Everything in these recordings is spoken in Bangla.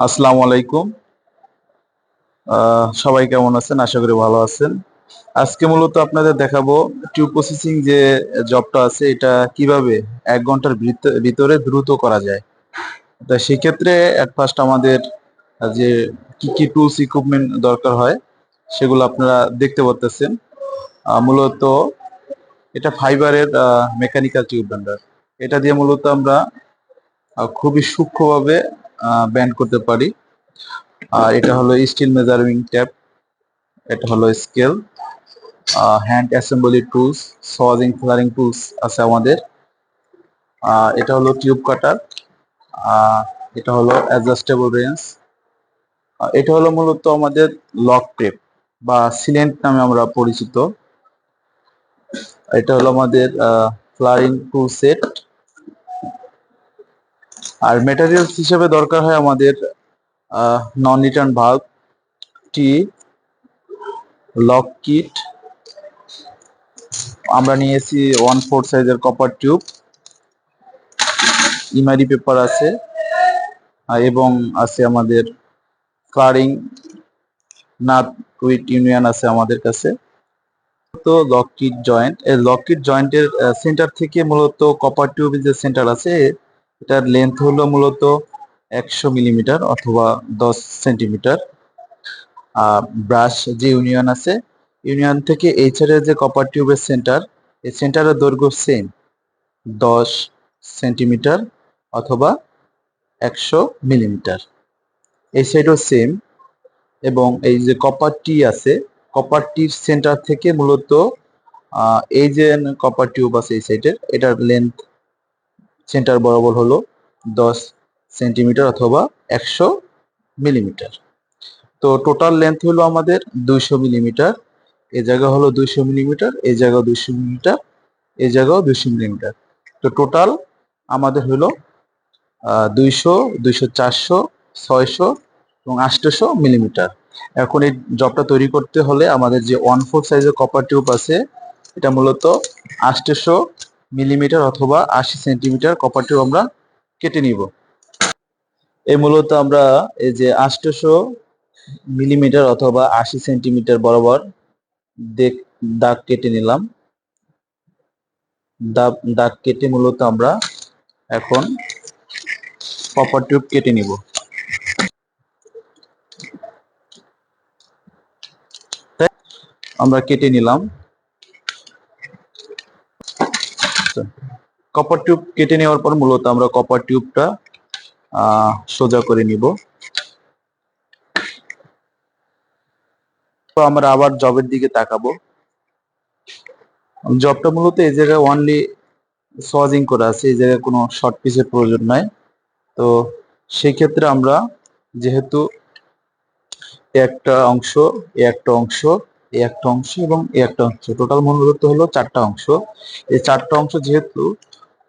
আসসালামু আলাইকুম। সবাই কেমন আছেন? আশা করি ভালো আছেন। আজকে মূলত আপনাদের দেখাবো টিউব প্রসেসিং যে জবটা আছে, এটা কীভাবে এক ঘণ্টার ভিত- ভিতরে দ্রুত করা যায়। তা সেক্ষেত্রে এট ফার্স্ট আমাদের যে কি কি টুলস ইকুইপমেন্ট দরকার হয়, সেগুলো আপনারা দেখতে পারতেছেন। মূলত এটা ফাইবারের মেকানিক্যাল টিউব ব্যান্ডার এটা দিয়ে মূলত আমরা খুবই সূক্ষ্মভাবে ব্যান্ড করতে পারি। আর এটা হলো স্টিল মেজারিং ট্যাপ এটা হলো scale hand assembly tools swaging flaring tools আছে আমাদের। এটা হলো টিউব কাটার এটা হলো অ্যাডজাস্টেবল রেঞ্জ এটা হলো মূলত আমাদের লক টেপ বা সিলেন্ট নামে আমরা পরিচিত। এটা হলো আমাদের ফ্লারিং টুল সেট আর মেটেরিয়ালস হিসেবে দরকার হয় আমাদের non return valve T lock kit আমরা নিয়েছি ওয়ান ফোর সাইজের কপার টিউব ইমারি পেপার আছে এবং আছে আমাদের ফ্লারিং নাট উইথ ইউনিয়ন আছে আমাদের কাছে। তো লক কিট জয়েন্ট এই লক কিট জয়েন্টের সেন্টার থেকে মূলত কপার টিউবের যে সেন্টার আছে এটার লেন্থ হলো মূলত একশো মিলিমিটার অথবা দশ সেন্টিমিটার। আর ব্রাশ যে ইউনিয়ন আছে ইউনিয়ন থেকে এইচআর এর যে কপার টিউবের সেন্টার এই সেন্টারের দৈর্ঘ্য সেম দশ সেন্টিমিটার অথবা একশো মিলিমিটার। এই সাইডও সেম এবং এই যে কপার টি আছে কপার টির সেন্টার থেকে মূলত এই যে কপার টিউব আছে এই সাইডের এটার লেন্থ সেন্টার বরাবর হলো দশ সেন্টিমিটার অথবা একশো মিলিমিটার তো টোটাল লেন্থ হলো আমাদের দুইশো মিলিমিটার এই জায়গা হলো দুইশো মিলিমিটার এই জায়গা দুইশো মিলিমিটার এই জায়গাও দুইশো মিলিমিটার তো টোটাল আমাদের হলো দুইশো দুইশো চারশো, ছয়শো এবং আটশোশো মিলিমিটার এখন এই জবটা তৈরি করতে হলে আমাদের যে ওয়ান ফোর সাইজের কপার টিউব আছে, এটা মূলত আটশোশো মিলিমিটার অথবা আশি সেন্টিমিটার কপার টিউব আমরা কেটে নিব। এই মূলত আমরা এই যে আটশোশো মিলিমিটার অথবা আশি সেন্টিমিটার বরাবর দাগ কেটে নিলাম। দাগ দাগ কেটে মূলত আমরা এখন কপার টিউব কেটে নিব। আমরা কেটে নিলাম। কপার টিউব কেটে নেওয়ার পর মূলত আমরা কপার টিউবটা সোজা করে নিব। তো আমরা আবার জবের দিকে তাকাবো। জবটা মূলত এই জায়গায় অনলি সজিং করা আছে, এই জায়গায় কোনো শর্ট পিসের প্রয়োজন নাই। তো সেই ক্ষেত্রে আমরা যেহেতু একটা অংশ একটা অংশ এ একটা অংশ এবং এ একটা অংশ। টোটাল মূলত হলো চারটা অংশ। এই চারটা অংশ যেহেতু,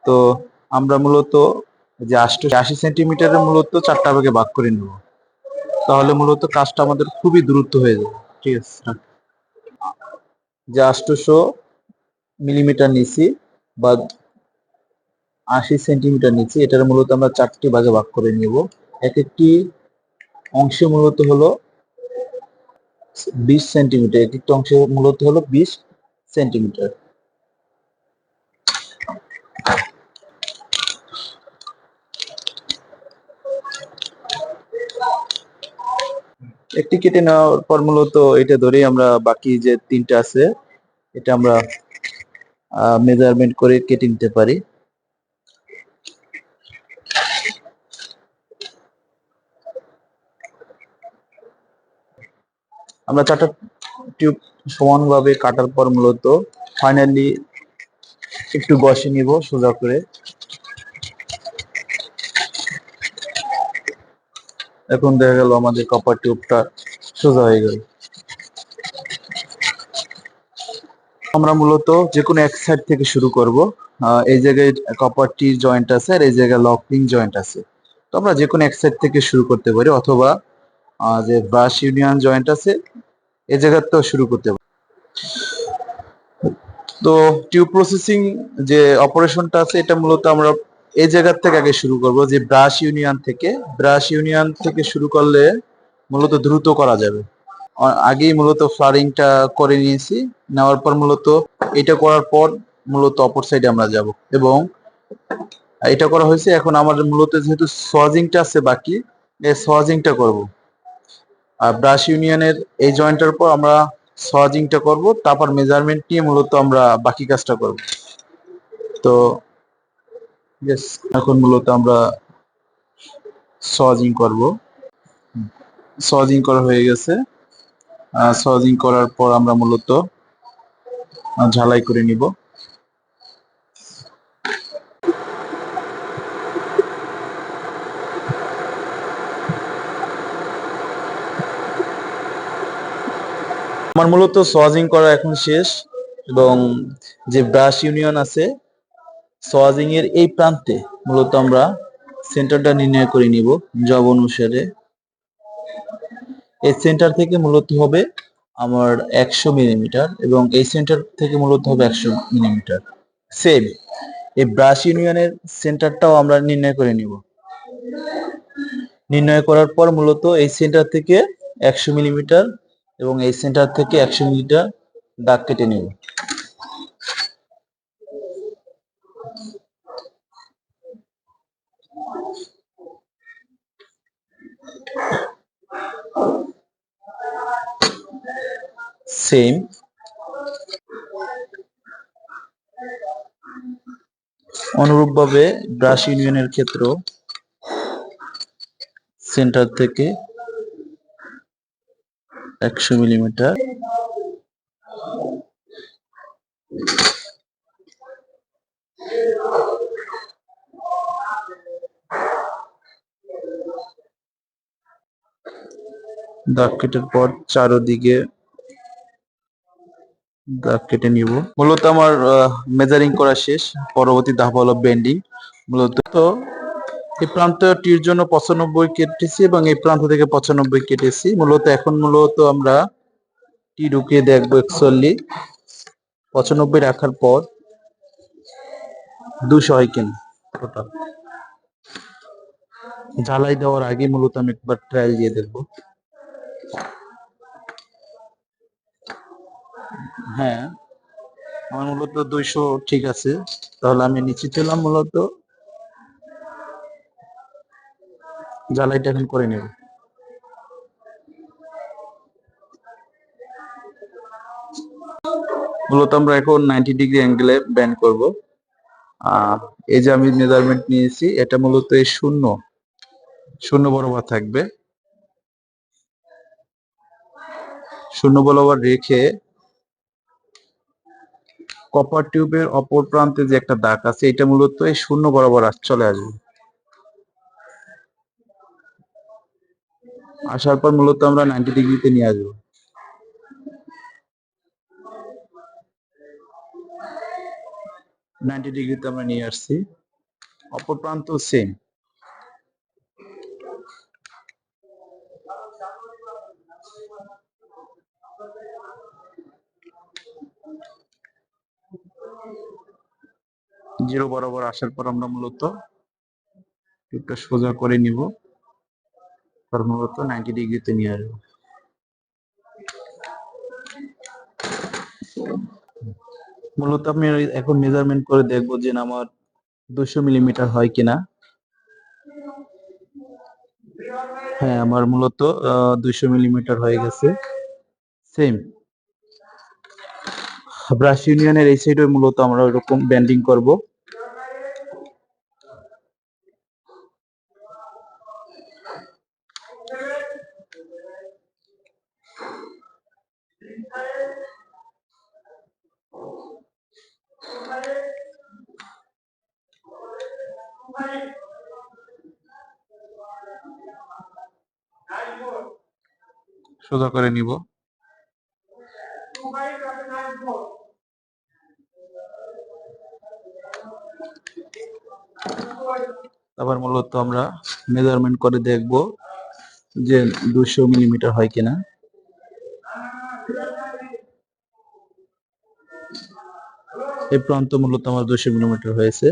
তো আমরা মূলত যে আষ্ট আশি সেন্টিমিটারের মূলত চারটা ভাগে ভাগ করে নেব। তাহলে মূলত কাজটা আমাদের খুবই দ্রুত হয়ে যাবে। ঠিক আছে। যে আষ্টশো মিলিমিটার নিছি বা আশি সেন্টিমিটার নিচ্ছি এটার মূলত আমরা চারটি ভাগে ভাগ করে নিব। এক একটি অংশে মূলত হলো বিশ সেন্টিমিটার এক একটি অংশ মূলত হলো বিশ সেন্টিমিটার একটি কেটে নেওয়ার পর মূলত এটা ধরেই আমরা বাকি যে তিনটা আছে, এটা আমরা মেজারমেন্ট করে কেটে নিতে পারি। আমরা চারটা টিউব সমানভাবে কাটার পর মূলত ফাইনালি একটু বসে নিব সোজা করে। এখন দেখা গেল আমাদের কপার টিউবটা সোজা হয়ে গেল। আমরা মূলত যে কোনো এক সাইড থেকে শুরু করব। এই জায়গায় কপার টি জয়েন্ট আছে আর এই জায়গায় লকিং জয়েন্ট আছে। তো আমরা যে কোনো এক সাইড থেকে শুরু করতে পারি অথবা যে ব্রাশ ইউনিয়ন জয়েন্ট আছে এই জায়গাতেও শুরু করতে পারি তো টিউব প্রসেসিং যে অপারেশনটা আছে, এটা মূলত আমরা এই জায়গার থেকে আগে শুরু করব, যে ব্রাশ ইউনিয়ন থেকে। ব্রাশ ইউনিয়ন থেকে শুরু করলে মূলত দ্রুত করা যাবে। আগেই মূলত ফ্লারিংটা করে নিয়েছি। নেওয়ার পর মূলত এটা করার পর মূলত অপর সাইডে আমরা যাব। এবং এটা করা হয়েছে, এখন আমার মূলত যেহেতু সোয়াজিংটা আছে বাকি, এই সোয়াজিংটা করব। ব্রাশ ইউনিয়নের এই জয়েন্টের পর আমরা সোয়াজিংটা করব, তারপর মেজারমেন্ট নিয়ে মূলত আমরা বাকি কাজটা করব। তো ইয়েস এখন মূলত আমরা সোয়াজিং করব। সোয়াজিং করা হয়ে গেছে। সোয়াজিং করার পর আমরা মূলত ঝালাই করে নিব। আমার মূলত সোয়াজিং করা এখন শেষ এবং যে ব্রাশ ইউনিয়ন আছে সোয়াজিং এর এই প্রান্তে মূলত আমরা সেন্টারটা নির্ণয় করে নিব জব অনুসারে। এই সেন্টার থেকে মূলত হবে আমার একশো মিলিমিটার এবং এই সেন্টার থেকে মূলত হবে একশো মিলিমিটার। সেম এই ব্রাশ ইউনিয়নের সেন্টারটাও আমরা নির্ণয় করে নিব। নির্ণয় করার পর মূলত এই সেন্টার থেকে একশো মিলিমিটার এবং এই সেন্টার থেকে একশো মিটার দাগ কেটে নেব। সেম অনুরূপভাবে ব্রাশ ইউনিয়নের ক্ষেত্র সেন্টার থেকে একশো মিলিমিটার। দাগ কেটার পর চারোদিকে দাগ কেটে নিব। মূলত আমার মেজারিং করা শেষ। পরবর্তী ধাপ হলো বেন্ডিং মূলত এই প্রান্তটির জন্য পঁচানব্বই কেটেছি এবং এই প্রান্ত থেকে পঁচানব্বই কেটেছি। মূলত এখন মূলত আমরা টি ঢুকিয়ে দেখব একচল্লিশ পঁচানব্বই রাখার পর দুশো হয় কিনা টোটাল ঝালাই দেওয়ার আগে মূলত আমি একবার ট্রায়াল দিয়ে দেখব। হ্যাঁ আমার মূলত দুইশো ঠিক আছে। তাহলে আমি নিচে ছিলাম মূলত। জ্বালাইটা এখন করে নেব। মূলত আমরা এখন নাইনটি ডিগ্রি অ্যাঙ্গেলে ব্যান্ড করব। এই যে আমি মেজারমেন্ট নিয়েছি, এটা মূলত এই শূন্য শূন্য বরাবর থাকবে। শূন্য বরাবর রেখে কপার টিউবের অপর প্রান্তে যে একটা দাগ আছে, এটা মূলত এই শূন্য বরাবর চলে আসবে। আসার পর মূলত আমরা নাইনটি ডিগ্রিতে নিয়ে আসব। নাইনটি ডিগ্রিতে আমরা নিয়ে আসছি। অপর প্রান্ত সেম জিরো বরাবর আসার পর আমরা মূলত সোজা করে নিব। তার মূলত নাইনটি ডিগ্রিতে নিয়ে আসব। মূলত আমি এখন মেজারমেন্ট করে দেখব যে আমার দুশো মিলিমিটার হয় কিনা। হ্যাঁ আমার মূলত দুশো মিলিমিটার হয়ে গেছে। সেম ব্রাশ ইউনিয়নের এই সাইডে মূলত আমরা ওরকম ব্যান্ডিং করব। সোজা করে নিব। তারপর মূলত আমরা মেজারমেন্ট করে দেখব যে দুশো মিলিমিটার হয় কিনা। এই প্রান্ত মূলত আমার দুশো মিলিমিটার হয়েছে।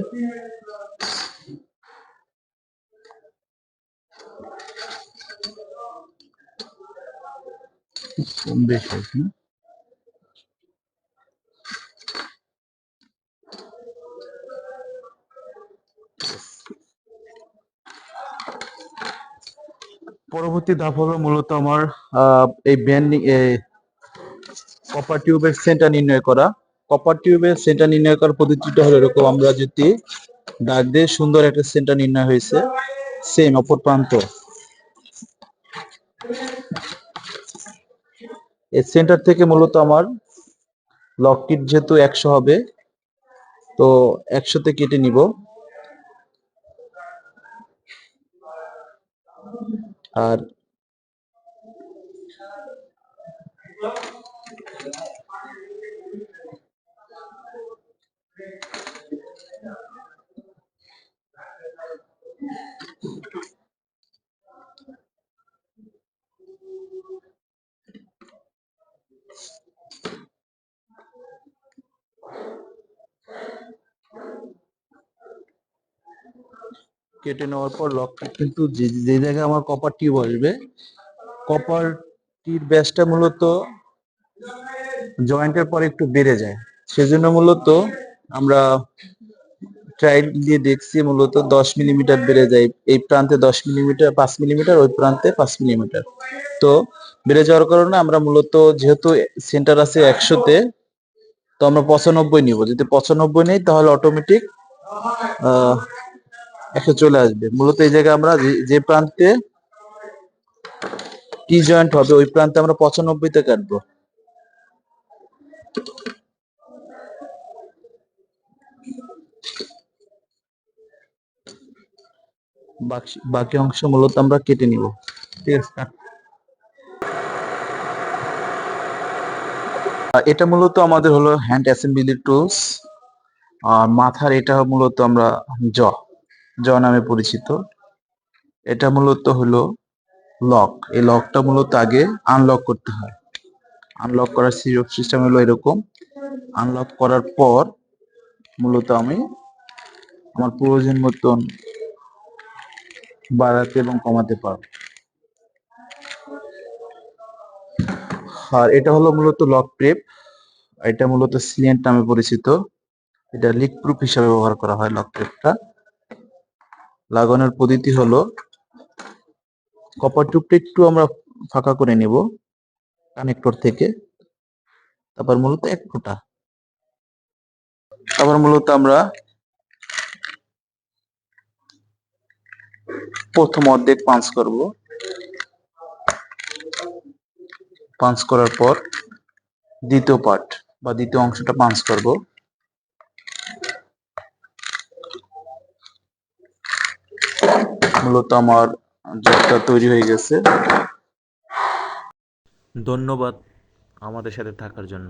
পরবর্তী ধাপ হলো মূলত আমার এই ব্যান্ডিং কপার টিউবের সেন্টার নির্ণয় করা। কপার টিউবের সেন্টার নির্ণয় করার পদ্ধতিটা হলো এরকম, আমরা যদি দাগ দিয়ে সুন্দর একটা সেন্টার নির্ণয় হয়েছে সেম অপর প্রান্ত। এই সেন্টার থেকে মূলত আমার লক কিট যেহেতু একশো হবে, তো একশোতে কেটে নিব। আর কেটে নেওয়ার পর লকটা কিন্তু যে জায়গায় আমার কপার টিউব আসবে কপার টির ব্যাসটা মূলত জয়েন্টের পরে একটু বেড়ে যায়। সেজন্য মূলত আমরা ট্রাইল দিয়ে দেখছি মূলত দশ মিলিমিটার বেড়ে যায়। এই প্রান্তে দশ মিলিমিটার পাঁচ মিলিমিটার ওই প্রান্তে পাঁচ মিলিমিটার তো বেড়ে যাওয়ার কারণে আমরা মূলত যেহেতু সেন্টার আছে একশোতে, তো আমরা পঁচানব্বই নিব। যদি পঁচানব্বই নেই তাহলে অটোমেটিক একশো চলে আসবে। মূলত এই জায়গায় আমরা যে- প্রান্তে টি জয়েন্ট হবে, ওই প্রান্তে আমরা পঁচানব্বইতে কাটবো। বাকি বাকি অংশ মূলত আমরা কেটে নিব। ঠিক আছে এটা মূলত আমাদের হলো হ্যান্ড অ্যাসেম্বলি টুলস আর মাথার এটা মূলত আমরা জ। জ নামে পরিচিত। এটা মূলত হলো লক। এই লকটা মূলত আগে আনলক করতে হয়। আনলক করার সিস্টেম হলো এরকম। আনলক করার পর মূলত আমি আমার প্রয়োজন মতন বাড়াতে এবং কমাতে পারব। আর এটা হলো মূলত লক প্রেপ এটা মূলত সিলিয়েন্ট নামে পরিচিত। এটা লিক প্রুফ হিসাবে ব্যবহার করা হয় লক প্রেপটা লাগানোর পদ্ধতি হলো কপার টিউবটা একটু আমরা ফাঁকা করে নেব কানেক্টর থেকে। তারপর মূলত এক ফোঁটা। তারপর মূলত আমরা প্রথম অর্ধেক পাঞ্চ করব। পাঞ্চ করার পর দ্বিতীয় পার্ট বা দ্বিতীয় অংশটা পাঞ্চ করব। মূলত আমার জবটা তৈরি হয়ে গেছে। ধন্যবাদ আমাদের সাথে থাকার জন্য।